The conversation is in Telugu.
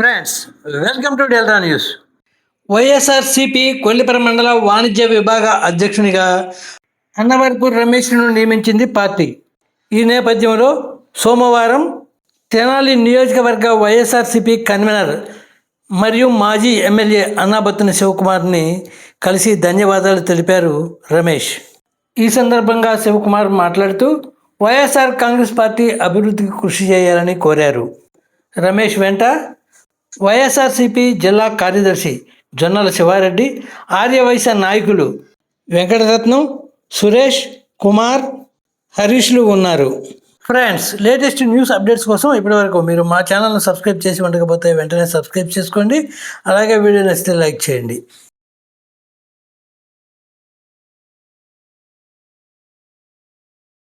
Friends welcome to Delta news. YSRCP Kollipara మండల వాణిజ్య విభాగ అధ్యక్షునిగా అన్నవరపూర్ రమేష్ను నియమించింది పార్టీ. ఈ నేపథ్యంలో సోమవారం తెనాలి నియోజకవర్గ వైఎస్ఆర్సిపి కన్వీనర్ మరియు మాజీ ఎమ్మెల్యే అన్నాబత్తుని శివకుమార్ని కలిసి ధన్యవాదాలు తెలిపారు రమేష్. ఈ సందర్భంగా శివకుమార్ మాట్లాడుతూ వైఎస్ఆర్ కాంగ్రెస్ పార్టీ అభివృద్ధికి కృషి చేయాలని కోరారు. రమేష్ వెంట వైఎస్ఆర్సిపి జిల్లా కార్యదర్శి జొన్నల శివారెడ్డి ఆర్యవైశ్య నాయకులు వెంకటరత్నం సురేష్ కుమార్ హరీష్లు ఉన్నారు. ఫ్రెండ్స్ లేటెస్ట్ న్యూస్ అప్డేట్స్ కోసం ఇప్పటివరకు మీరు మా ఛానల్ను సబ్స్క్రైబ్ చేసి ఉండకపోతే వెంటనే సబ్స్క్రైబ్ చేసుకోండి. అలాగే వీడియో నచ్చితే లైక్ చేయండి.